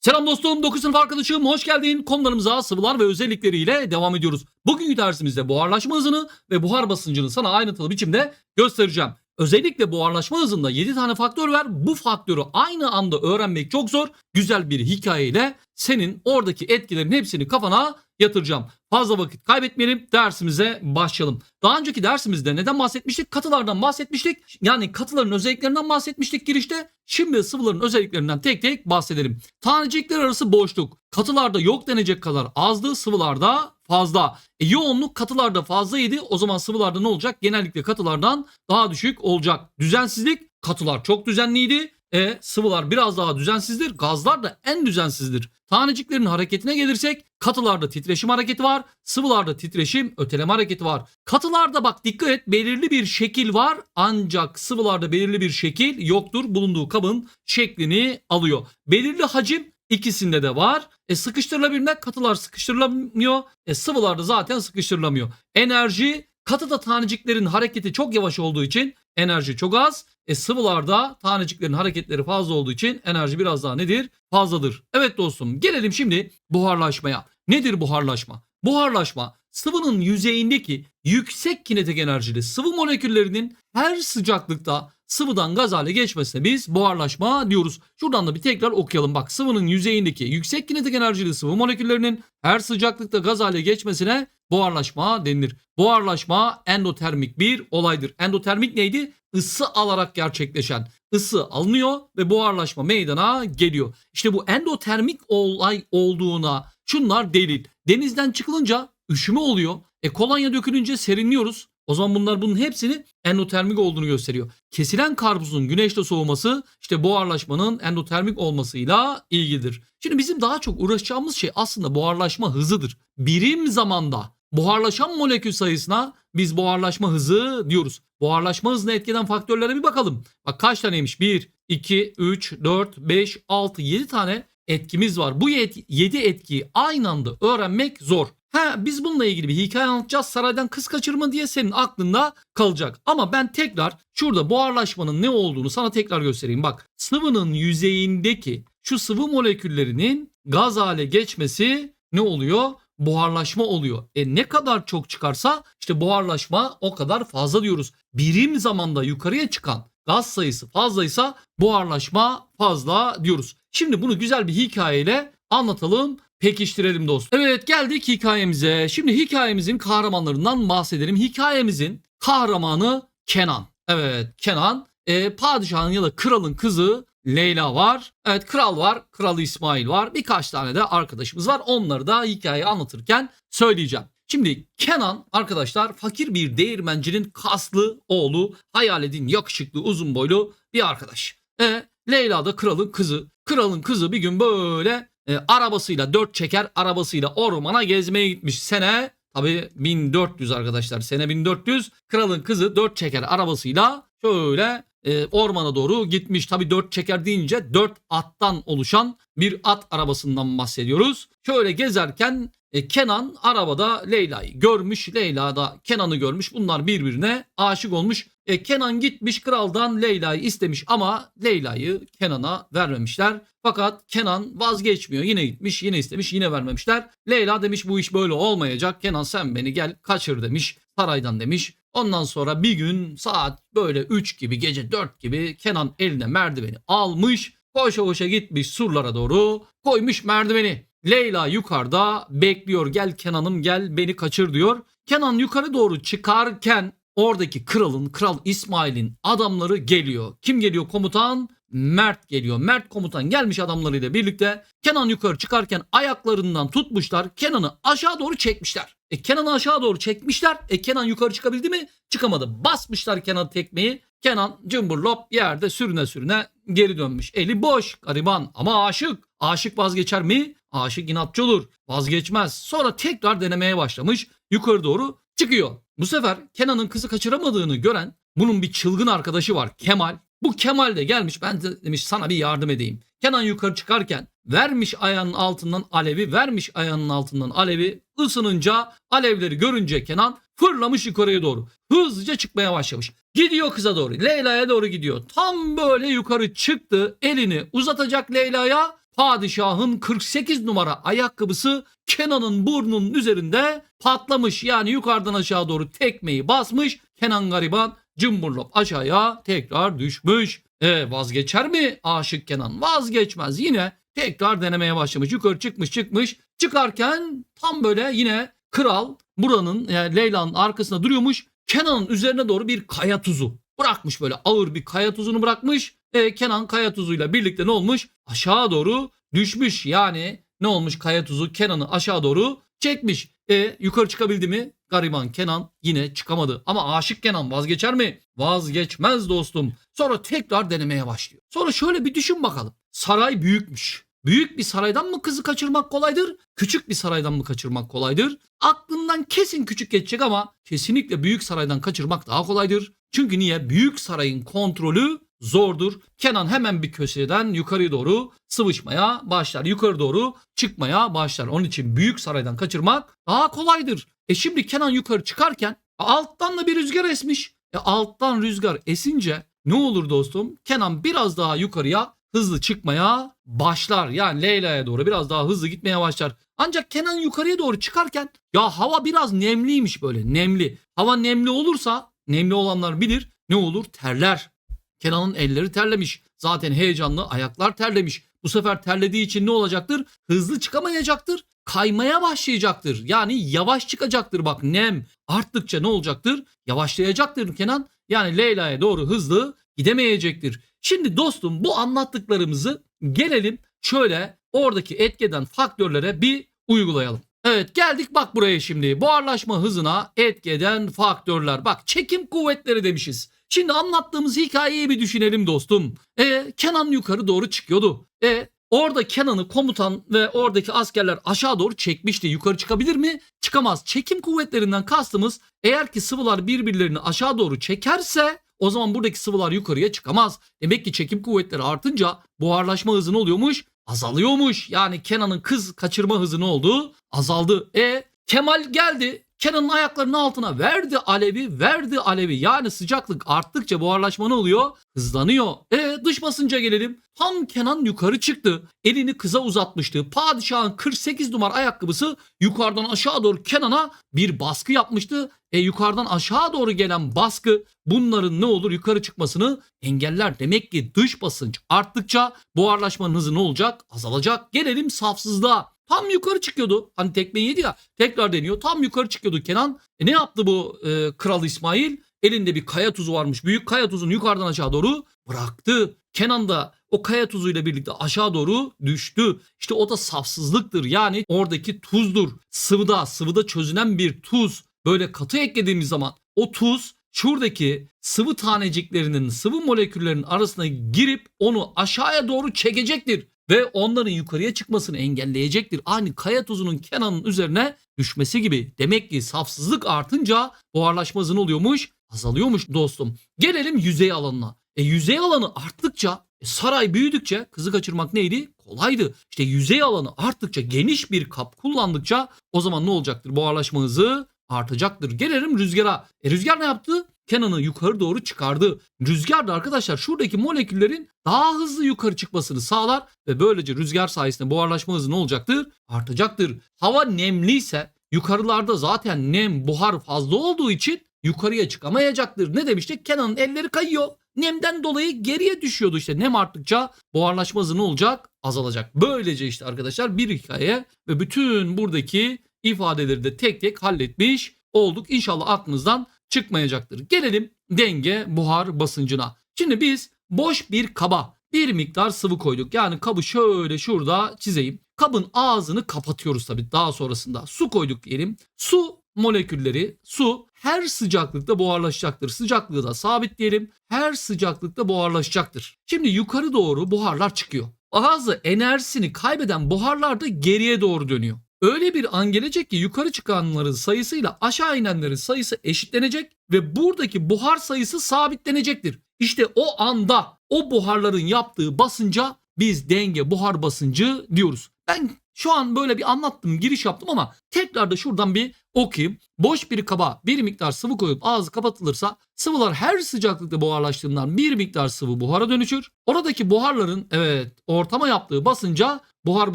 Selam dostum 9 sınıf arkadaşım hoş geldin. Konularımıza sıvılar ve özellikleriyle devam ediyoruz. Bugünkü dersimizde buharlaşma hızını ve buhar basıncını sana ayrıntılı biçimde göstereceğim. Özellikle buharlaşma hızında 7 tane faktör var. Bu faktörü aynı anda öğrenmek çok zor. Güzel bir hikayeyle senin oradaki etkilerin hepsini kafana yatıracağım. Fazla vakit kaybetmeyelim dersimize başlayalım. Daha önceki dersimizde neden bahsetmiştik? Katılardan bahsetmiştik. Yani katıların özelliklerinden bahsetmiştik girişte. Şimdi sıvıların özelliklerinden tek tek bahsedelim. Tanecikler arası boşluk. Katılarda yok denecek kadar azdı, sıvılarda fazla. E, yoğunluk katılarda fazlaydı. O zaman sıvılarda ne olacak? Genellikle katılardan daha düşük olacak. Düzensizlik katılar çok düzenliydi. E sıvılar biraz daha düzensizdir. Gazlar da en düzensizdir. Taneciklerin hareketine gelirsek katılarda titreşim hareketi var. Sıvılarda titreşim öteleme hareketi var. Katılarda bak dikkat et belirli bir şekil var ancak sıvılarda belirli bir şekil yoktur. Bulunduğu kabın şeklini alıyor. Belirli hacim ikisinde de var. E sıkıştırılabilmek katılar sıkıştırılamıyor. E sıvılarda zaten sıkıştırılamıyor. Enerji katıda taneciklerin hareketi çok yavaş olduğu için enerji çok az. E sıvılarda taneciklerin hareketleri fazla olduğu için enerji biraz daha nedir? Fazladır. Evet dostum gelelim şimdi buharlaşmaya. Nedir buharlaşma? Buharlaşma sıvının yüzeyindeki yüksek kinetik enerjili sıvı moleküllerinin her sıcaklıkta sıvıdan gaz hale geçmesine biz buharlaşma diyoruz. Şuradan da bir tekrar okuyalım. Bak sıvının yüzeyindeki yüksek kinetik enerjili sıvı moleküllerinin her sıcaklıkta gaz hale geçmesine buharlaşma denilir. Buharlaşma endotermik bir olaydır. Endotermik neydi? Isı alarak gerçekleşen. Isı alınıyor ve buharlaşma meydana geliyor. İşte bu endotermik olay olduğuna şunlar delil. Denizden çıkılınca üşüme oluyor. E kolonya dökülünce serinliyoruz. O zaman bunlar bunun hepsini endotermik olduğunu gösteriyor. Kesilen karpuzun güneşte soğuması işte buharlaşmanın endotermik olmasıyla ilgilidir. Şimdi bizim daha çok uğraşacağımız şey aslında buharlaşma hızıdır. Birim zamanda buharlaşan molekül sayısına biz buharlaşma hızı diyoruz. Buharlaşma hızını etkilen faktörlere bir bakalım. Bak kaç taneymiş? 1, 2, 3, 4, 5, 6, 7 tane etkimiz var. Bu 7 etkiyi aynı anda öğrenmek zor. Ha biz bununla ilgili bir hikaye anlatacağız. Saraydan kız kaçırma diye senin aklında kalacak. Ama ben tekrar şurada buharlaşmanın ne olduğunu sana tekrar göstereyim. Bak sıvının yüzeyindeki şu sıvı moleküllerinin gaz hale geçmesi ne oluyor? Buharlaşma oluyor. E ne kadar çok çıkarsa işte buharlaşma o kadar fazla diyoruz. Birim zamanda yukarıya çıkan gaz sayısı fazlaysa buharlaşma fazla diyoruz. Şimdi bunu güzel bir hikayeyle anlatalım pekiştirelim dostum. Evet geldik hikayemize. Şimdi hikayemizin kahramanlarından bahsedelim. Hikayemizin kahramanı Kenan. Evet Kenan e, padişahın ya da kralın kızı Leyla var. Evet kral var. Kralı İsmail var. Birkaç tane de arkadaşımız var. Onları da hikayeyi anlatırken söyleyeceğim. Şimdi Kenan arkadaşlar fakir bir değirmencinin kaslı oğlu. Hayal edin yakışıklı uzun boylu bir arkadaş. E, Leyla da kralın kızı. Kralın kızı bir gün böyle e, arabasıyla dört çeker arabasıyla ormana gezmeye gitmiş. Sene tabi 1400 arkadaşlar sene 1400 kralın kızı dört çeker arabasıyla şöyle e, ormana doğru gitmiş. Tabi dört çeker deyince dört attan oluşan bir at arabasından bahsediyoruz. Şöyle gezerken e, Kenan arabada Leyla'yı görmüş. Leyla da Kenan'ı görmüş. Bunlar birbirine aşık olmuş. E, Kenan gitmiş kraldan Leyla'yı istemiş ama Leyla'yı Kenan'a vermemişler. Fakat Kenan vazgeçmiyor. Yine gitmiş, yine istemiş, yine vermemişler. Leyla demiş bu iş böyle olmayacak. Kenan sen beni gel kaçır demiş. Saraydan demiş. Ondan sonra bir gün saat böyle 3 gibi gece 4 gibi Kenan eline merdiveni almış. Koşa koşa gitmiş surlara doğru koymuş merdiveni. Leyla yukarıda bekliyor gel Kenan'ım gel beni kaçır diyor. Kenan yukarı doğru çıkarken oradaki kralın kral İsmail'in adamları geliyor. Kim geliyor komutan? Mert geliyor. Mert komutan gelmiş adamlarıyla birlikte Kenan yukarı çıkarken ayaklarından tutmuşlar. Kenan'ı aşağı doğru çekmişler. E Kenan'ı aşağı doğru çekmişler. E Kenan yukarı çıkabildi mi? Çıkamadı. Basmışlar Kenan tekmeyi. Kenan cımbırlop yerde sürüne sürüne geri dönmüş. Eli boş gariban ama aşık. Aşık vazgeçer mi? Aşık inatçı olur. Vazgeçmez. Sonra tekrar denemeye başlamış. Yukarı doğru çıkıyor. Bu sefer Kenan'ın kızı kaçıramadığını gören bunun bir çılgın arkadaşı var Kemal. Bu Kemal de gelmiş ben de demiş sana bir yardım edeyim. Kenan yukarı çıkarken vermiş ayağının altından alevi vermiş ayağının altından alevi ısınınca alevleri görünce Kenan fırlamış yukarıya doğru. Hızlıca çıkmaya başlamış. Gidiyor kıza doğru. Leyla'ya doğru gidiyor. Tam böyle yukarı çıktı. Elini uzatacak Leyla'ya. Padişahın 48 numara ayakkabısı Kenan'ın burnunun üzerinde patlamış. Yani yukarıdan aşağı doğru tekmeyi basmış. Kenan gariban cımburlop aşağıya tekrar düşmüş. E vazgeçer mi aşık Kenan? Vazgeçmez. Yine tekrar denemeye başlamış. Yukarı çıkmış çıkmış. Çıkarken tam böyle yine kral buranın yani Leyla'nın arkasında duruyormuş. Kenan'ın üzerine doğru bir kaya tuzu bırakmış böyle ağır bir kaya tuzunu bırakmış. E, Kenan kaya tuzuyla birlikte ne olmuş? Aşağı doğru düşmüş. Yani ne olmuş kaya tuzu Kenan'ı aşağı doğru çekmiş. E yukarı çıkabildi mi? Gariban Kenan yine çıkamadı. Ama aşık Kenan vazgeçer mi? Vazgeçmez dostum. Sonra tekrar denemeye başlıyor. Sonra şöyle bir düşün bakalım. Saray büyükmüş. Büyük bir saraydan mı kızı kaçırmak kolaydır? Küçük bir saraydan mı kaçırmak kolaydır? Aklından kesin küçük geçecek ama kesinlikle büyük saraydan kaçırmak daha kolaydır. Çünkü niye? Büyük sarayın kontrolü zordur. Kenan hemen bir köşeden yukarı doğru sıvışmaya başlar. Yukarı doğru çıkmaya başlar. Onun için büyük saraydan kaçırmak daha kolaydır. E şimdi Kenan yukarı çıkarken alttan da bir rüzgar esmiş. E alttan rüzgar esince ne olur dostum? Kenan biraz daha yukarıya hızlı çıkmaya başlar. Yani Leyla'ya doğru biraz daha hızlı gitmeye başlar. Ancak Kenan yukarıya doğru çıkarken ya hava biraz nemliymiş böyle nemli. Hava nemli olursa nemli olanlar bilir ne olur terler. Kenan'ın elleri terlemiş. Zaten heyecanlı ayaklar terlemiş. Bu sefer terlediği için ne olacaktır? Hızlı çıkamayacaktır. Kaymaya başlayacaktır. Yani yavaş çıkacaktır bak nem arttıkça ne olacaktır? Yavaşlayacaktır Kenan. Yani Leyla'ya doğru hızlı gidemeyecektir. Şimdi dostum bu anlattıklarımızı gelelim şöyle oradaki etkeden faktörlere bir uygulayalım. Evet geldik bak buraya şimdi. Buharlaşma hızına etkeden faktörler. Bak çekim kuvvetleri demişiz. Şimdi anlattığımız hikayeyi bir düşünelim dostum. E, Kenan yukarı doğru çıkıyordu. E, orada Kenan'ı komutan ve oradaki askerler aşağı doğru çekmişti. Yukarı çıkabilir mi? Çıkamaz. Çekim kuvvetlerinden kastımız eğer ki sıvılar birbirlerini aşağı doğru çekerse o zaman buradaki sıvılar yukarıya çıkamaz. Demek ki çekim kuvvetleri artınca buharlaşma hızı ne oluyormuş? Azalıyormuş. Yani Kenan'ın kız kaçırma hızı ne oldu? Azaldı. E Kemal geldi. Kenan'ın ayaklarının altına verdi alevi, verdi alevi. Yani sıcaklık arttıkça buharlaşma ne oluyor? Hızlanıyor. E dış basınca gelelim. Tam Kenan yukarı çıktı. Elini kıza uzatmıştı. Padişahın 48 numara ayakkabısı yukarıdan aşağı doğru Kenan'a bir baskı yapmıştı. E yukarıdan aşağı doğru gelen baskı bunların ne olur yukarı çıkmasını engeller. Demek ki dış basınç arttıkça buharlaşmanın hızı ne olacak? Azalacak. Gelelim safsızlığa. Tam yukarı çıkıyordu. Hani tekmeyi yedi ya tekrar deniyor. Tam yukarı çıkıyordu Kenan. E ne yaptı bu e, Kral İsmail? Elinde bir kaya tuzu varmış. Büyük kaya tuzunu yukarıdan aşağı doğru bıraktı. Kenan da o kaya tuzuyla birlikte aşağı doğru düştü. İşte o da safsızlıktır. Yani oradaki tuzdur. Sıvıda, sıvıda çözünen bir tuz. Böyle katı eklediğimiz zaman o tuz şuradaki sıvı taneciklerinin, sıvı moleküllerinin arasına girip onu aşağıya doğru çekecektir ve onların yukarıya çıkmasını engelleyecektir. Aynı kaya tuzunun Kenan'ın üzerine düşmesi gibi. Demek ki safsızlık artınca buharlaşma hızı oluyormuş? Azalıyormuş dostum. Gelelim yüzey alanına. E yüzey alanı arttıkça e, saray büyüdükçe kızı kaçırmak neydi? Kolaydı. İşte yüzey alanı arttıkça geniş bir kap kullandıkça o zaman ne olacaktır? Buharlaşma hızı artacaktır. Gelelim rüzgara. E rüzgar ne yaptı? Kenan'ı yukarı doğru çıkardı. Rüzgar da arkadaşlar şuradaki moleküllerin daha hızlı yukarı çıkmasını sağlar ve böylece rüzgar sayesinde buharlaşma hızı ne olacaktır? Artacaktır. Hava nemliyse yukarılarda zaten nem, buhar fazla olduğu için yukarıya çıkamayacaktır. Ne demiştik? Kenan'ın elleri kayıyor. Nemden dolayı geriye düşüyordu işte. Nem arttıkça buharlaşma hızı ne olacak? Azalacak. Böylece işte arkadaşlar bir hikaye ve bütün buradaki ifadeleri de tek tek halletmiş olduk. İnşallah aklınızdan çıkmayacaktır. Gelelim denge buhar basıncına. Şimdi biz boş bir kaba bir miktar sıvı koyduk. Yani kabı şöyle şurada çizeyim. Kabın ağzını kapatıyoruz tabii daha sonrasında. Su koyduk diyelim. Su molekülleri, su her sıcaklıkta buharlaşacaktır. Sıcaklığı da sabit diyelim. Her sıcaklıkta buharlaşacaktır. Şimdi yukarı doğru buharlar çıkıyor. Bazı enerjisini kaybeden buharlar da geriye doğru dönüyor. Öyle bir an gelecek ki yukarı çıkanların sayısıyla aşağı inenlerin sayısı eşitlenecek ve buradaki buhar sayısı sabitlenecektir. İşte o anda o buharların yaptığı basınca biz denge buhar basıncı diyoruz. Ben şu an böyle bir anlattım, giriş yaptım ama tekrar da şuradan bir okuyayım. Boş bir kaba bir miktar sıvı koyup ağzı kapatılırsa sıvılar her sıcaklıkta buharlaştığından bir miktar sıvı buhara dönüşür. Oradaki buharların evet ortama yaptığı basınca buhar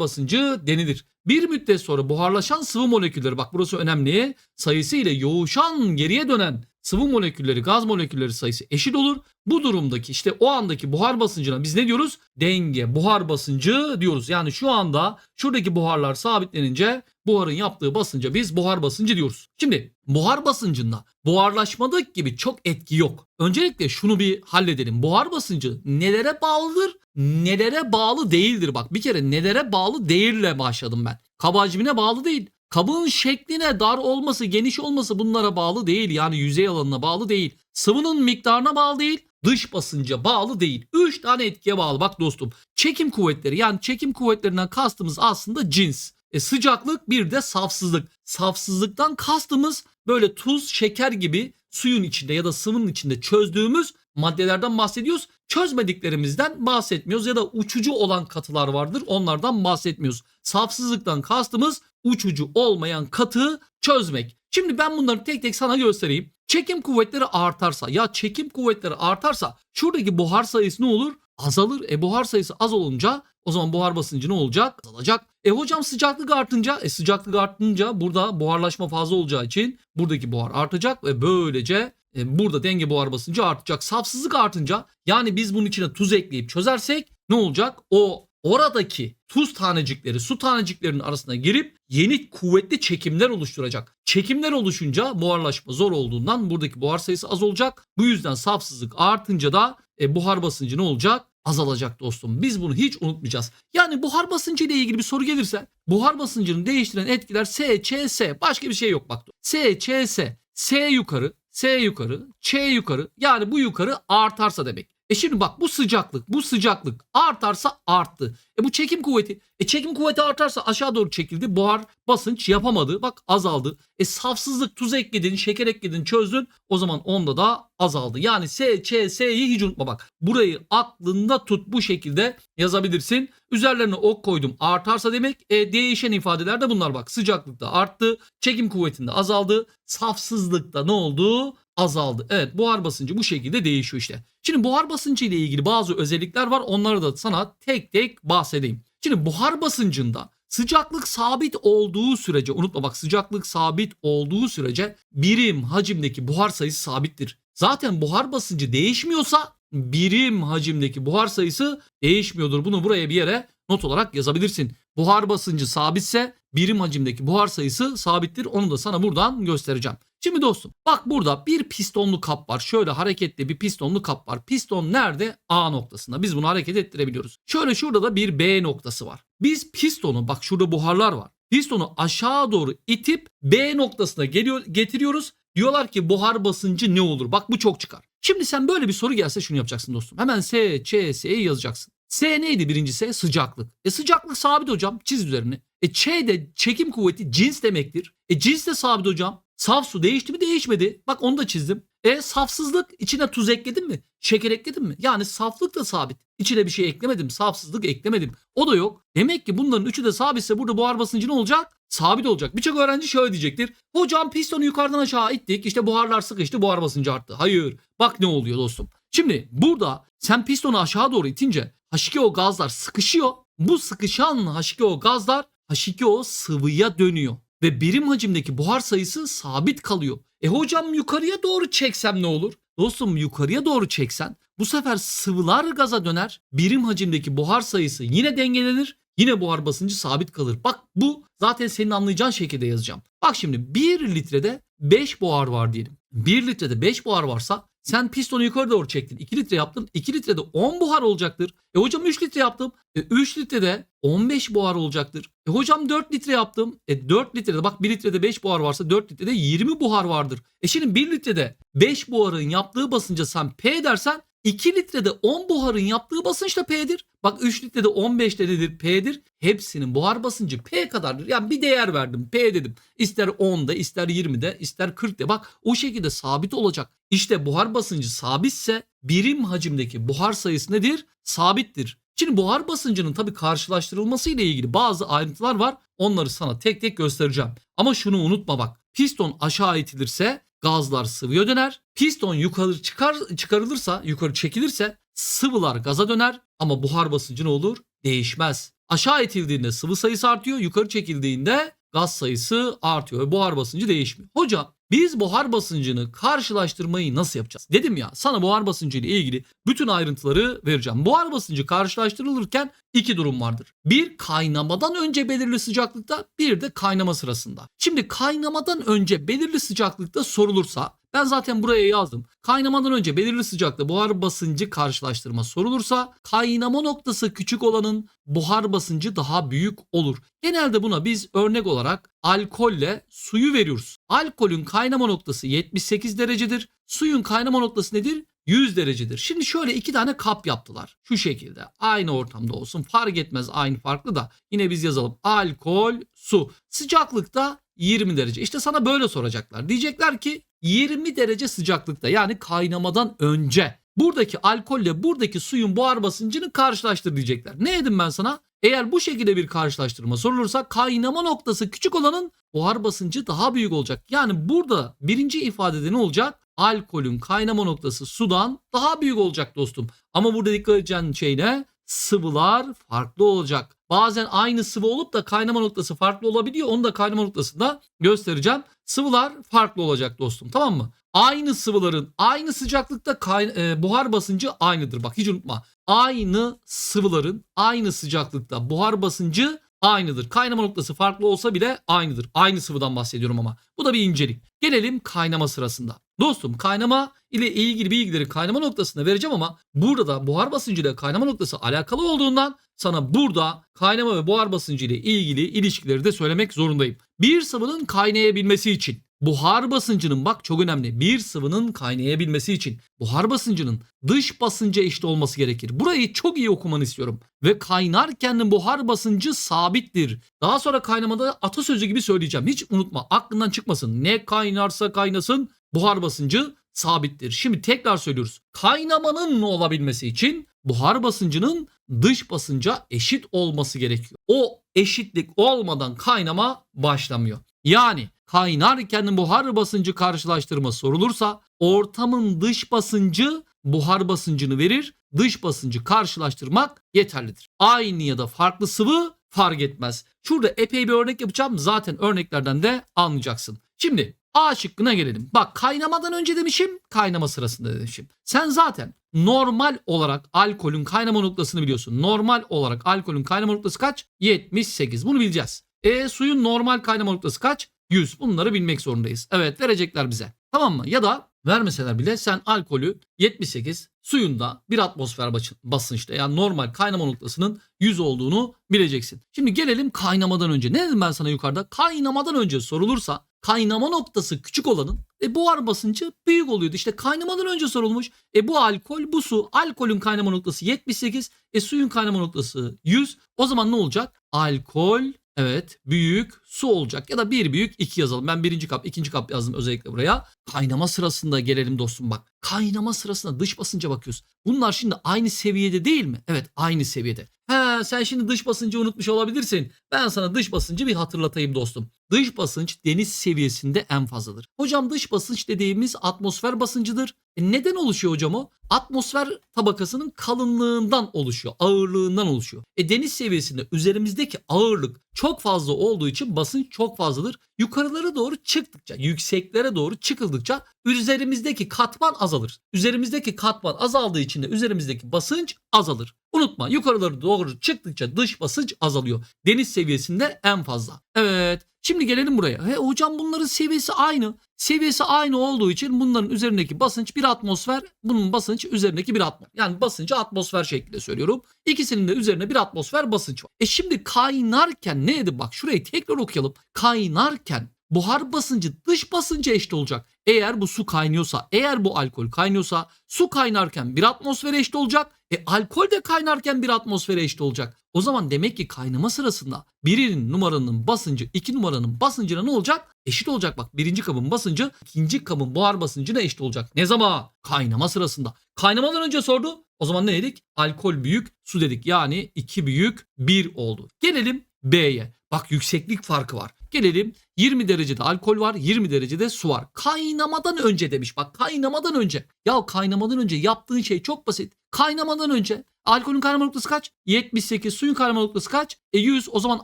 basıncı denilir. Bir müddet sonra buharlaşan sıvı molekülleri bak burası önemli sayısı ile yoğuşan geriye dönen sıvı molekülleri gaz molekülleri sayısı eşit olur. Bu durumdaki işte o andaki buhar basıncına biz ne diyoruz? Denge buhar basıncı diyoruz. Yani şu anda şuradaki buharlar sabitlenince buharın yaptığı basınca biz buhar basıncı diyoruz. Şimdi buhar basıncında buharlaşmadaki gibi çok etki yok. Öncelikle şunu bir halledelim. Buhar basıncı nelere bağlıdır? Nelere bağlı değildir. Bak bir kere nelere bağlı değille başladım ben. Kab hacmine bağlı değil. Kabın şekline dar olması, geniş olması bunlara bağlı değil. Yani yüzey alanına bağlı değil. Sıvının miktarına bağlı değil. Dış basınca bağlı değil. 3 tane etkiye bağlı. Bak dostum çekim kuvvetleri yani çekim kuvvetlerinden kastımız aslında cins. E, sıcaklık bir de safsızlık. Safsızlıktan kastımız böyle tuz, şeker gibi suyun içinde ya da sıvının içinde çözdüğümüz maddelerden bahsediyoruz. Çözmediklerimizden bahsetmiyoruz ya da uçucu olan katılar vardır onlardan bahsetmiyoruz. Safsızlıktan kastımız uçucu olmayan katığı çözmek. Şimdi ben bunları tek tek sana göstereyim. Çekim kuvvetleri artarsa ya çekim kuvvetleri artarsa şuradaki buhar sayısı ne olur? Azalır. E buhar sayısı az olunca o zaman buhar basıncı ne olacak? Azalacak. E hocam sıcaklık artınca e sıcaklık artınca burada buharlaşma fazla olacağı için buradaki buhar artacak ve böylece e, burada denge buhar basıncı artacak. Safsızlık artınca yani biz bunun içine tuz ekleyip çözersek ne olacak? O oradaki tuz tanecikleri su taneciklerinin arasına girip yeni kuvvetli çekimler oluşturacak. Çekimler oluşunca buharlaşma zor olduğundan buradaki buhar sayısı az olacak. Bu yüzden safsızlık artınca da e, buhar basıncı ne olacak? Azalacak dostum. Biz bunu hiç unutmayacağız. Yani buhar basıncı ile ilgili bir soru gelirse buhar basıncını değiştiren etkiler S, Ç, S. Başka bir şey yok bak. S, Ç, S. S yukarı, S yukarı, Ç yukarı. Yani bu yukarı artarsa demek. E şimdi bak bu sıcaklık, bu sıcaklık artarsa arttı. E bu çekim kuvveti. E çekim kuvveti artarsa aşağı doğru çekildi. Buhar basınç yapamadı. Bak azaldı. E safsızlık tuz ekledin, şeker ekledin, çözdün. O zaman onda da azaldı. Yani S, Ç, S'yi hiç unutma bak. Burayı aklında tut bu şekilde yazabilirsin. Üzerlerine ok koydum. Artarsa demek e, değişen ifadeler de bunlar bak. Sıcaklıkta arttı. Çekim kuvvetinde azaldı. Safsızlıkta ne oldu? Azaldı. Evet buhar basıncı bu şekilde değişiyor işte. Şimdi buhar basıncı ile ilgili bazı özellikler var. Onları da sana tek tek bahsedeyim. Şimdi buhar basıncında sıcaklık sabit olduğu sürece unutma bak sıcaklık sabit olduğu sürece birim hacimdeki buhar sayısı sabittir. Zaten buhar basıncı değişmiyorsa birim hacimdeki buhar sayısı değişmiyordur. Bunu buraya bir yere not olarak yazabilirsin. Buhar basıncı sabitse birim hacimdeki buhar sayısı sabittir. Onu da sana buradan göstereceğim. Şimdi dostum bak burada bir pistonlu kap var. Şöyle hareketli bir pistonlu kap var. Piston nerede? A noktasında. Biz bunu hareket ettirebiliyoruz. Şöyle şurada da bir B noktası var. Biz pistonu bak şurada buharlar var. Pistonu aşağı doğru itip B noktasına geliyor, getiriyoruz. Diyorlar ki buhar basıncı ne olur? Bak bu çok çıkar. Şimdi sen böyle bir soru gelse şunu yapacaksın dostum. Hemen S, Ç, S'yi yazacaksın. S neydi birinci S? Sıcaklık. E sıcaklık sabit hocam. Çiz üzerine. E Ç de çekim kuvveti cins demektir. E cins de sabit hocam. Saf su değişti mi değişmedi. Bak onu da çizdim. E safsızlık içine tuz ekledim mi? Şeker ekledim mi? Yani saflık da sabit. İçine bir şey eklemedim. Safsızlık eklemedim. O da yok. Demek ki bunların üçü de sabitse burada buhar basıncı ne olacak? Sabit olacak. Birçok öğrenci şöyle diyecektir. Hocam pistonu yukarıdan aşağı ittik. İşte buharlar sıkıştı. Buhar basıncı arttı. Hayır. Bak ne oluyor dostum. Şimdi burada sen pistonu aşağı doğru itince H2O gazlar sıkışıyor. Bu sıkışan H2O gazlar H2O sıvıya dönüyor ve birim hacimdeki buhar sayısı sabit kalıyor. E hocam yukarıya doğru çeksem ne olur? Dostum yukarıya doğru çeksen bu sefer sıvılar gaza döner. Birim hacimdeki buhar sayısı yine dengelenir. Yine buhar basıncı sabit kalır. Bak bu zaten senin anlayacağın şekilde yazacağım. Bak şimdi 1 litrede 5 buhar var diyelim. 1 litrede 5 buhar varsa sen pistonu yukarı doğru çektin. 2 litre yaptın. 2 litrede 10 buhar olacaktır. E hocam 3 litre yaptım. E 3 litrede 15 buhar olacaktır. E hocam 4 litre yaptım. E 4 litrede bak 1 litrede 5 buhar varsa 4 litrede 20 buhar vardır. E şimdi 1 litrede 5 buharın yaptığı basınca sen P dersen 2 litrede 10 buharın yaptığı basınç da P'dir. Bak 3 litrede 15 nedir P'dir. Hepsinin buhar basıncı P kadardır. Yani bir değer verdim P dedim. İster 10'da ister 20'de ister 40'da bak o şekilde sabit olacak. İşte buhar basıncı sabitse birim hacimdeki buhar sayısı nedir? Sabittir. Şimdi buhar basıncının tabii karşılaştırılması ile ilgili bazı ayrıntılar var. Onları sana tek tek göstereceğim. Ama şunu unutma bak. Piston aşağı itilirse gazlar sıvıya döner. Piston yukarı çıkar çıkarılırsa, yukarı çekilirse sıvılar gaza döner ama buhar basıncı ne olur? Değişmez. Aşağı itildiğinde sıvı sayısı artıyor. Yukarı çekildiğinde gaz sayısı artıyor ve buhar basıncı değişmiyor. Hocam biz buhar basıncını karşılaştırmayı nasıl yapacağız? Dedim ya sana buhar basıncı ile ilgili bütün ayrıntıları vereceğim. Buhar basıncı karşılaştırılırken iki durum vardır. Bir kaynamadan önce belirli sıcaklıkta bir de kaynama sırasında. Şimdi kaynamadan önce belirli sıcaklıkta sorulursa ben zaten buraya yazdım. Kaynamadan önce belirli sıcaklıkta buhar basıncı karşılaştırma sorulursa kaynama noktası küçük olanın buhar basıncı daha büyük olur. Genelde buna biz örnek olarak alkolle suyu veriyoruz. Alkolün kaynama noktası 78 derecedir. Suyun kaynama noktası nedir? 100 derecedir. Şimdi şöyle iki tane kap yaptılar. Şu şekilde. Aynı ortamda olsun. Fark etmez aynı farklı da. Yine biz yazalım. Alkol, su. Sıcaklıkta 20 derece. İşte sana böyle soracaklar. Diyecekler ki 20 derece sıcaklıkta yani kaynamadan önce buradaki alkolle buradaki suyun buhar basıncını karşılaştır diyecekler. Ne dedim ben sana? Eğer bu şekilde bir karşılaştırma sorulursa kaynama noktası küçük olanın buhar basıncı daha büyük olacak. Yani burada birinci ifadede ne olacak? Alkolün kaynama noktası sudan daha büyük olacak dostum. Ama burada dikkat edeceğin şey ne? Sıvılar farklı olacak. Bazen aynı sıvı olup da kaynama noktası farklı olabiliyor. Onu da kaynama noktasında göstereceğim. Sıvılar farklı olacak dostum tamam mı? Aynı sıvıların aynı sıcaklıkta e, buhar basıncı aynıdır. Bak hiç unutma. Aynı sıvıların aynı sıcaklıkta buhar basıncı aynıdır. Kaynama noktası farklı olsa bile aynıdır. Aynı sıvıdan bahsediyorum ama. Bu da bir incelik. Gelelim kaynama sırasında. Dostum kaynama ile ilgili bilgileri kaynama noktasında vereceğim ama burada da buhar basıncı ile kaynama noktası alakalı olduğundan sana burada kaynama ve buhar basıncı ile ilgili ilişkileri de söylemek zorundayım. Bir sıvının kaynayabilmesi için buhar basıncının bak çok önemli. Bir sıvının kaynayabilmesi için buhar basıncının dış basınca eşit olması gerekir. Burayı çok iyi okumanı istiyorum. Ve kaynarken buhar basıncı sabittir. Daha sonra kaynamada atasözü gibi söyleyeceğim. Hiç unutma aklından çıkmasın. Ne kaynarsa kaynasın buhar basıncı sabittir. Şimdi tekrar söylüyoruz. Kaynamanın olabilmesi için buhar basıncının dış basınca eşit olması gerekiyor. O eşitlik olmadan kaynama başlamıyor. Yani kaynarken buhar basıncı karşılaştırma sorulursa ortamın dış basıncı buhar basıncını verir. Dış basıncı karşılaştırmak yeterlidir. Aynı ya da farklı sıvı fark etmez. Şurada epey bir örnek yapacağım. Zaten örneklerden de anlayacaksın. Şimdi A şıkkına gelelim. Bak kaynamadan önce demişim, kaynama sırasında demişim. Sen zaten normal olarak alkolün kaynama noktasını biliyorsun. Normal olarak alkolün kaynama noktası kaç? 78. Bunu bileceğiz. E suyun normal kaynama noktası kaç? 100. Bunları bilmek zorundayız. Evet verecekler bize. Tamam mı? Ya da vermeseler bile sen alkolü 78 suyunda bir atmosfer basınçta yani normal kaynama noktasının 100 olduğunu bileceksin. Şimdi gelelim kaynamadan önce. Ne dedim ben sana yukarıda? Kaynamadan önce sorulursa kaynama noktası küçük olanın e, buhar basıncı büyük oluyordu. İşte kaynamadan önce sorulmuş. E bu alkol, bu su. Alkolün kaynama noktası 78, e suyun kaynama noktası 100. O zaman ne olacak? Alkol Evet büyük su olacak ya da bir büyük iki yazalım. Ben birinci kap ikinci kap yazdım özellikle buraya. Kaynama sırasında gelelim dostum bak. Kaynama sırasında dış basınca bakıyoruz. Bunlar şimdi aynı seviyede değil mi? Evet aynı seviyede. He sen şimdi dış basıncı unutmuş olabilirsin. Ben sana dış basıncı bir hatırlatayım dostum. Dış basınç deniz seviyesinde en fazladır. Hocam dış basınç dediğimiz atmosfer basıncıdır. E neden oluşuyor hocam o? Atmosfer tabakasının kalınlığından oluşuyor, ağırlığından oluşuyor. E deniz seviyesinde üzerimizdeki ağırlık çok fazla olduğu için basınç çok fazladır. Yukarılara doğru çıktıkça, yükseklere doğru çıkıldıkça üzerimizdeki katman azalır. Üzerimizdeki katman azaldığı için de üzerimizdeki basınç azalır. Unutma yukarılara doğru çıktıkça dış basınç azalıyor. Deniz seviyesinde en fazla. Evet Şimdi gelelim buraya. He, hocam bunların seviyesi aynı. Seviyesi aynı olduğu için bunların üzerindeki basınç bir atmosfer, bunun basınç üzerindeki bir atmosfer. Yani basıncı atmosfer şeklinde söylüyorum. İkisinin de üzerine bir atmosfer basınç var. E şimdi kaynarken neydi? Bak şurayı tekrar okuyalım. Kaynarken buhar basıncı dış basınca eşit olacak. Eğer bu su kaynıyorsa, eğer bu alkol kaynıyorsa su kaynarken bir atmosfere eşit olacak. E alkol de kaynarken bir atmosfere eşit olacak. O zaman demek ki kaynama sırasında birinin numaranın basıncı iki numaranın basıncına ne olacak? Eşit olacak bak. Birinci kabın basıncı ikinci kabın buhar basıncına eşit olacak. Ne zaman? Kaynama sırasında. Kaynamadan önce sordu. O zaman ne dedik? Alkol büyük, su dedik. Yani 2 büyük 1 oldu. Gelelim B'ye. Bak yükseklik farkı var. Gelelim 20 derecede alkol var 20 derecede su var. Kaynamadan önce demiş bak kaynamadan önce. Ya kaynamadan önce yaptığın şey çok basit. Kaynamadan önce Alkolün kaynama noktası kaç? 78. Suyun kaynama noktası kaç? E 100. O zaman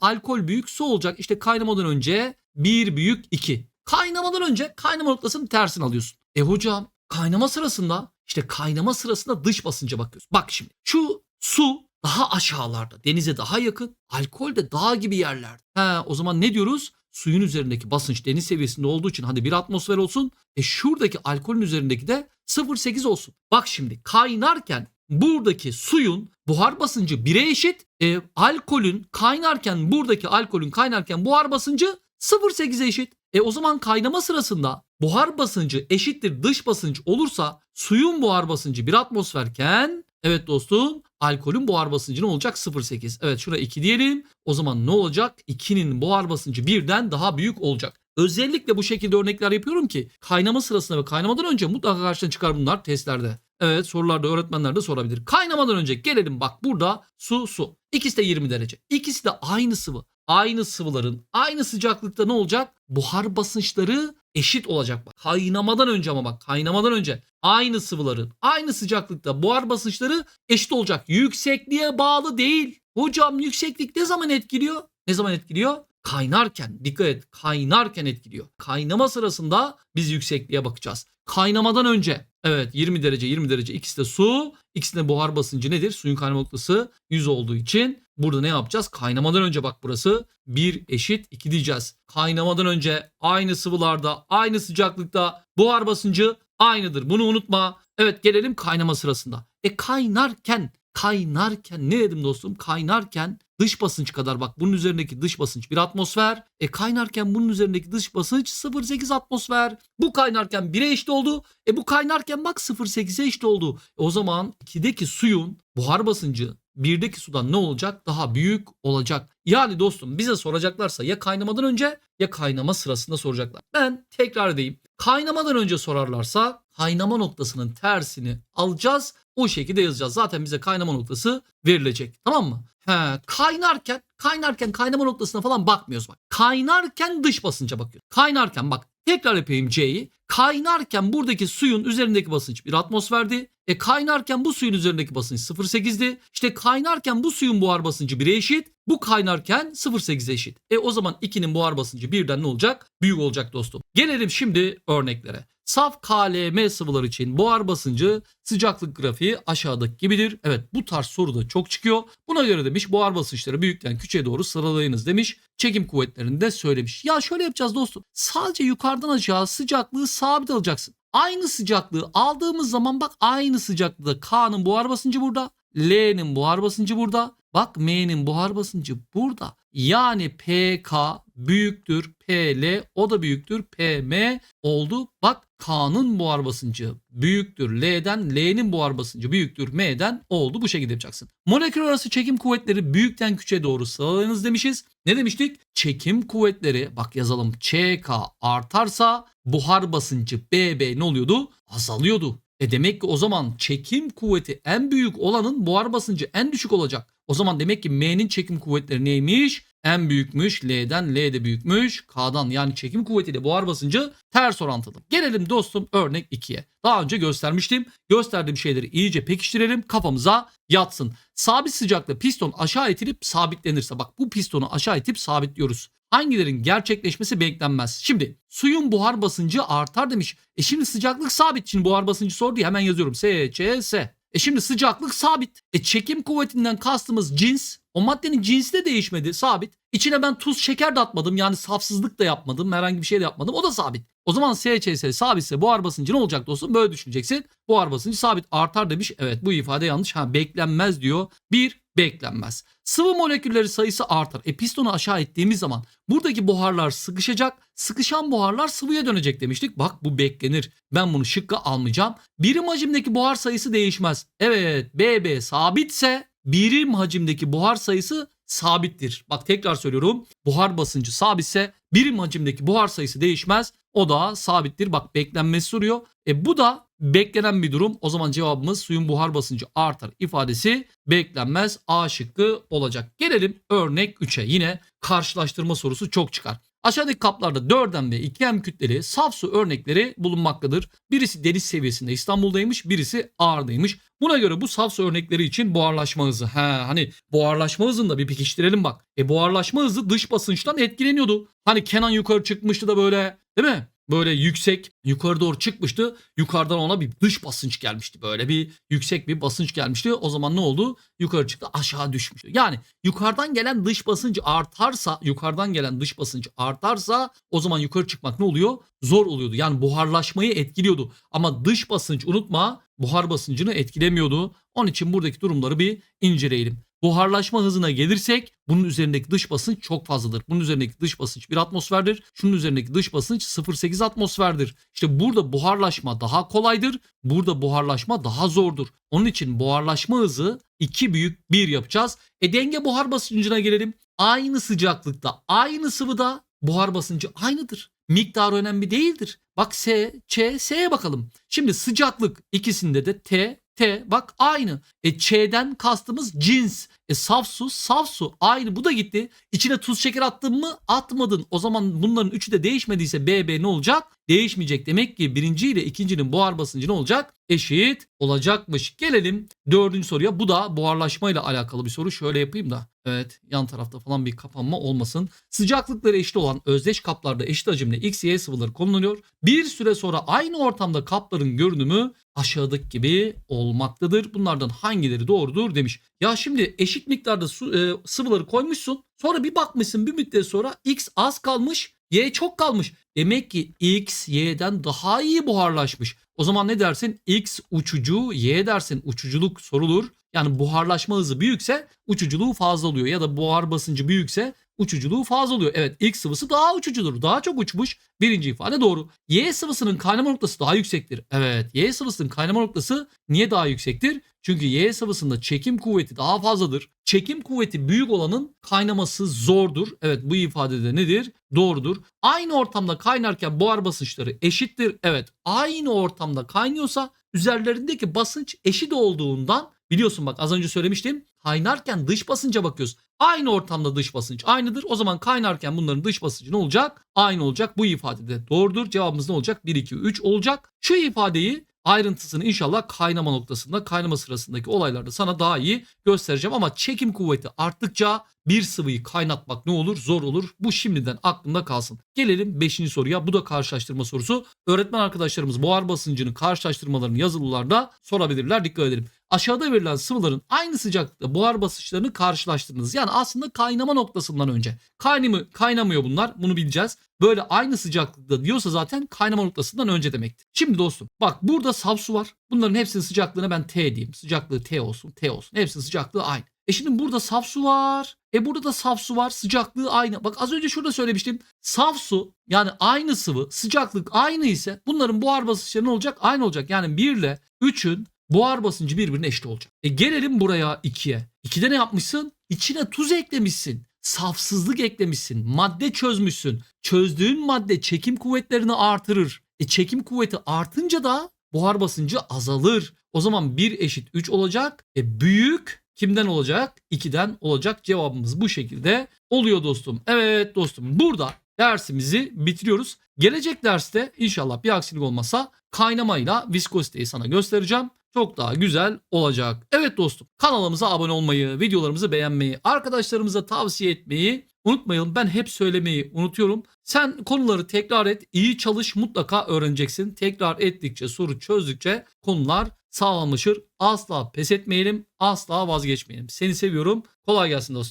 alkol büyük su olacak. İşte kaynamadan önce 1 büyük 2. Kaynamadan önce kaynama noktasının tersini alıyorsun. E hocam kaynama sırasında işte kaynama sırasında dış basınca bakıyoruz. Bak şimdi şu su daha aşağılarda denize daha yakın alkol de dağ gibi yerlerde. He, o zaman ne diyoruz? Suyun üzerindeki basınç deniz seviyesinde olduğu için hadi bir atmosfer olsun. E şuradaki alkolün üzerindeki de 0.8 olsun. Bak şimdi kaynarken buradaki suyun buhar basıncı 1'e eşit. E, alkolün kaynarken buradaki alkolün kaynarken buhar basıncı 0.8'e eşit. E o zaman kaynama sırasında buhar basıncı eşittir dış basınç olursa suyun buhar basıncı 1 atmosferken evet dostum alkolün buhar basıncı ne olacak 0.8. Evet şuraya 2 diyelim. O zaman ne olacak? 2'nin buhar basıncı 1'den daha büyük olacak. Özellikle bu şekilde örnekler yapıyorum ki kaynama sırasında ve kaynamadan önce mutlaka karşına çıkar bunlar testlerde. Evet sorularda öğretmenler de sorabilir. Kaynamadan önce gelelim bak burada su su. İkisi de 20 derece. İkisi de aynı sıvı. Aynı sıvıların aynı sıcaklıkta ne olacak? Buhar basınçları eşit olacak bak. Kaynamadan önce ama bak kaynamadan önce aynı sıvıların aynı sıcaklıkta buhar basınçları eşit olacak. Yüksekliğe bağlı değil. Hocam yükseklik ne zaman etkiliyor? Ne zaman etkiliyor? Kaynarken dikkat et kaynarken etkiliyor. Kaynama sırasında biz yüksekliğe bakacağız. Kaynamadan önce evet 20 derece 20 derece ikisi de su. İkisinde buhar basıncı nedir? Suyun kaynama noktası 100 olduğu için burada ne yapacağız? Kaynamadan önce bak burası 1 eşit 2 diyeceğiz. Kaynamadan önce aynı sıvılarda aynı sıcaklıkta buhar basıncı aynıdır. Bunu unutma. Evet gelelim kaynama sırasında. E kaynarken kaynarken ne dedim dostum? Kaynarken dış basınç kadar bak bunun üzerindeki dış basınç bir atmosfer. E kaynarken bunun üzerindeki dış basınç 0.8 atmosfer. Bu kaynarken 1'e eşit oldu. E bu kaynarken bak 0.8'e eşit oldu. E o zaman 2'deki suyun buhar basıncı 1'deki sudan ne olacak? Daha büyük olacak. Yani dostum bize soracaklarsa ya kaynamadan önce ya kaynama sırasında soracaklar. Ben tekrar edeyim. Kaynamadan önce sorarlarsa kaynama noktasının tersini alacağız. O şekilde yazacağız. Zaten bize kaynama noktası verilecek. Tamam mı? He, kaynarken kaynarken kaynama noktasına falan bakmıyoruz bak. Kaynarken dış basınca bakıyoruz. Kaynarken bak tekrar yapayım C'yi. Kaynarken buradaki suyun üzerindeki basınç bir atmosferdi. E kaynarken bu suyun üzerindeki basınç 0.8'di. İşte kaynarken bu suyun buhar basıncı 1'e eşit. Bu kaynarken 0.8'e eşit. E o zaman 2'nin buhar basıncı birden ne olacak? Büyük olacak dostum. Gelelim şimdi örneklere. Saf KLM sıvılar için buhar basıncı sıcaklık grafiği aşağıdaki gibidir. Evet bu tarz soru da çok çıkıyor. Buna göre demiş buhar basınçları büyükten küçüğe doğru sıralayınız demiş. Çekim kuvvetlerini de söylemiş. Ya şöyle yapacağız dostum. Sadece yukarıdan aşağı sıcaklığı sabit alacaksın. Aynı sıcaklığı aldığımız zaman bak aynı sıcaklıkta K'nın buhar basıncı burada. L'nin buhar basıncı burada. Bak M'nin buhar basıncı burada. Yani PK büyüktür PL o da büyüktür PM oldu. Bak K'nın buhar basıncı büyüktür L'den L'nin buhar basıncı büyüktür M'den oldu. Bu şekilde yapacaksın. Molekül arası çekim kuvvetleri büyükten küçüğe doğru sıralayınız demişiz. Ne demiştik? Çekim kuvvetleri bak yazalım ÇK artarsa buhar basıncı BB ne oluyordu? Azalıyordu. E demek ki o zaman çekim kuvveti en büyük olanın buhar basıncı en düşük olacak. O zaman demek ki M'nin çekim kuvvetleri neymiş? En büyükmüş. L'den L de büyükmüş. K'dan yani çekim kuvvetiyle buhar basıncı ters orantılı. Gelelim dostum örnek 2'ye. Daha önce göstermiştim. Gösterdiğim şeyleri iyice pekiştirelim. Kafamıza yatsın. Sabit sıcakta piston aşağı itilip sabitlenirse bak bu pistonu aşağı itip sabitliyoruz. Hangilerin gerçekleşmesi beklenmez. Şimdi suyun buhar basıncı artar demiş. E şimdi sıcaklık sabit. Şimdi buhar basıncı sordu ya hemen yazıyorum. S, C, S. E şimdi sıcaklık sabit. E çekim kuvvetinden kastımız cins. O maddenin cinsi de değişmedi. Sabit. İçine ben tuz şeker de atmadım. Yani safsızlık da yapmadım. Herhangi bir şey de yapmadım. O da sabit. O zaman SCS sabitse buhar basıncı ne olacak dostum? Böyle düşüneceksin. Buhar basıncı sabit artar demiş. Evet bu ifade yanlış. Ha beklenmez diyor. Bir beklenmez. Sıvı molekülleri sayısı artar. E pistonu aşağı ettiğimiz zaman buradaki buharlar sıkışacak. Sıkışan buharlar sıvıya dönecek demiştik. Bak bu beklenir. Ben bunu şıkka almayacağım. Birim hacimdeki buhar sayısı değişmez. Evet BB sabitse birim hacimdeki buhar sayısı sabittir. Bak tekrar söylüyorum. Buhar basıncı sabitse birim hacimdeki buhar sayısı değişmez. O da sabittir. Bak beklenmesi soruyor. E bu da beklenen bir durum. O zaman cevabımız suyun buhar basıncı artar ifadesi beklenmez. A şıkkı olacak. Gelelim örnek 3'e. Yine karşılaştırma sorusu çok çıkar. Aşağıdaki kaplarda 4M ve 2M kütleli saf su örnekleri bulunmaktadır. Birisi deniz seviyesinde İstanbul'daymış, birisi Ağrı'daymış. Buna göre bu saf su örnekleri için buharlaşma hızı. He, hani buharlaşma hızını da bir pekiştirelim bak. E buharlaşma hızı dış basınçtan etkileniyordu. Hani Kenan yukarı çıkmıştı da böyle değil mi? Böyle yüksek yukarı doğru çıkmıştı. Yukarıdan ona bir dış basınç gelmişti. Böyle bir yüksek bir basınç gelmişti. O zaman ne oldu? Yukarı çıktı aşağı düşmüştü. Yani yukarıdan gelen dış basınç artarsa yukarıdan gelen dış basınç artarsa o zaman yukarı çıkmak ne oluyor? Zor oluyordu. Yani buharlaşmayı etkiliyordu. Ama dış basınç unutma buhar basıncını etkilemiyordu. Onun için buradaki durumları bir inceleyelim. Buharlaşma hızına gelirsek bunun üzerindeki dış basınç çok fazladır. Bunun üzerindeki dış basınç 1 atmosferdir. Şunun üzerindeki dış basınç 0.8 atmosferdir. İşte burada buharlaşma daha kolaydır. Burada buharlaşma daha zordur. Onun için buharlaşma hızı 2 büyük 1 yapacağız. E denge buhar basıncına gelelim. Aynı sıcaklıkta, aynı sıvıda buhar basıncı aynıdır. Miktarı önemli değildir. Bak S, Ç, S'ye bakalım. Şimdi sıcaklık ikisinde de T, Bak aynı. E Ç'den kastımız cins. E saf su, saf su aynı. Bu da gitti. İçine tuz şeker attın mı? Atmadın. O zaman bunların üçü de değişmediyse BB ne olacak? Değişmeyecek. Demek ki birinci ile ikincinin buhar basıncı ne olacak? Eşit olacakmış. Gelelim dördüncü soruya. Bu da buharlaşmayla alakalı bir soru. Şöyle yapayım da. Evet yan tarafta falan bir kapanma olmasın. Sıcaklıkları eşit olan özdeş kaplarda eşit hacimli X, Y sıvıları kullanılıyor. Bir süre sonra aynı ortamda kapların görünümü aşağıdaki gibi olmaktadır. Bunlardan hangileri doğrudur demiş. Ya şimdi eşit miktarda su, e, sıvıları koymuşsun. Sonra bir bakmışsın bir müddet sonra X az kalmış, Y çok kalmış. Demek ki X Y'den daha iyi buharlaşmış. O zaman ne dersin? X uçucu, Y dersin uçuculuk sorulur. Yani buharlaşma hızı büyükse uçuculuğu fazla oluyor ya da buhar basıncı büyükse uçuculuğu fazla oluyor. Evet X sıvısı daha uçucudur. Daha çok uçmuş. Birinci ifade doğru. Y sıvısının kaynama noktası daha yüksektir. Evet Y sıvısının kaynama noktası niye daha yüksektir? Çünkü Y sıvısında çekim kuvveti daha fazladır. Çekim kuvveti büyük olanın kaynaması zordur. Evet bu ifadede nedir? Doğrudur. Aynı ortamda kaynarken buhar basınçları eşittir. Evet aynı ortamda kaynıyorsa üzerlerindeki basınç eşit olduğundan biliyorsun bak az önce söylemiştim. Kaynarken dış basınca bakıyoruz. Aynı ortamda dış basınç aynıdır. O zaman kaynarken bunların dış basıncı ne olacak? Aynı olacak. Bu ifadede doğrudur. Cevabımız ne olacak? 1, 2, 3 olacak. Şu ifadeyi ayrıntısını inşallah kaynama noktasında kaynama sırasındaki olaylarda sana daha iyi göstereceğim ama çekim kuvveti arttıkça bir sıvıyı kaynatmak ne olur? Zor olur. Bu şimdiden aklında kalsın. Gelelim 5. soruya. Bu da karşılaştırma sorusu. Öğretmen arkadaşlarımız buhar basıncının karşılaştırmalarını yazılılarda sorabilirler. Dikkat edelim. Aşağıda verilen sıvıların aynı sıcaklıkta buhar basınçlarını karşılaştırınız. Yani aslında kaynama noktasından önce. Kaynamı, kaynamıyor bunlar. Bunu bileceğiz. Böyle aynı sıcaklıkta diyorsa zaten kaynama noktasından önce demektir. Şimdi dostum bak burada saf su var. Bunların hepsinin sıcaklığına ben T diyeyim. Sıcaklığı T olsun, T olsun. Hepsinin sıcaklığı aynı. E şimdi burada saf su var. E burada da saf su var. Sıcaklığı aynı. Bak az önce şurada söylemiştim. Saf su yani aynı sıvı sıcaklık aynı ise bunların buhar basınçları ne olacak? Aynı olacak. Yani 1 ile 3'ün buhar basıncı birbirine eşit olacak. E gelelim buraya 2'ye. 2'de ne yapmışsın? İçine tuz eklemişsin. Safsızlık eklemişsin. Madde çözmüşsün. Çözdüğün madde çekim kuvvetlerini artırır. E çekim kuvveti artınca da buhar basıncı azalır. O zaman 1 eşit 3 olacak. E büyük kimden olacak? 2'den olacak. Cevabımız bu şekilde oluyor dostum. Evet dostum burada dersimizi bitiriyoruz. Gelecek derste inşallah bir aksilik olmasa kaynamayla viskoziteyi sana göstereceğim. Çok daha güzel olacak. Evet dostum kanalımıza abone olmayı, videolarımızı beğenmeyi, arkadaşlarımıza tavsiye etmeyi unutmayalım. Ben hep söylemeyi unutuyorum. Sen konuları tekrar et, iyi çalış mutlaka öğreneceksin. Tekrar ettikçe, soru çözdükçe konular sağlamlaşır. Asla pes etmeyelim, asla vazgeçmeyelim. Seni seviyorum. Kolay gelsin dostum.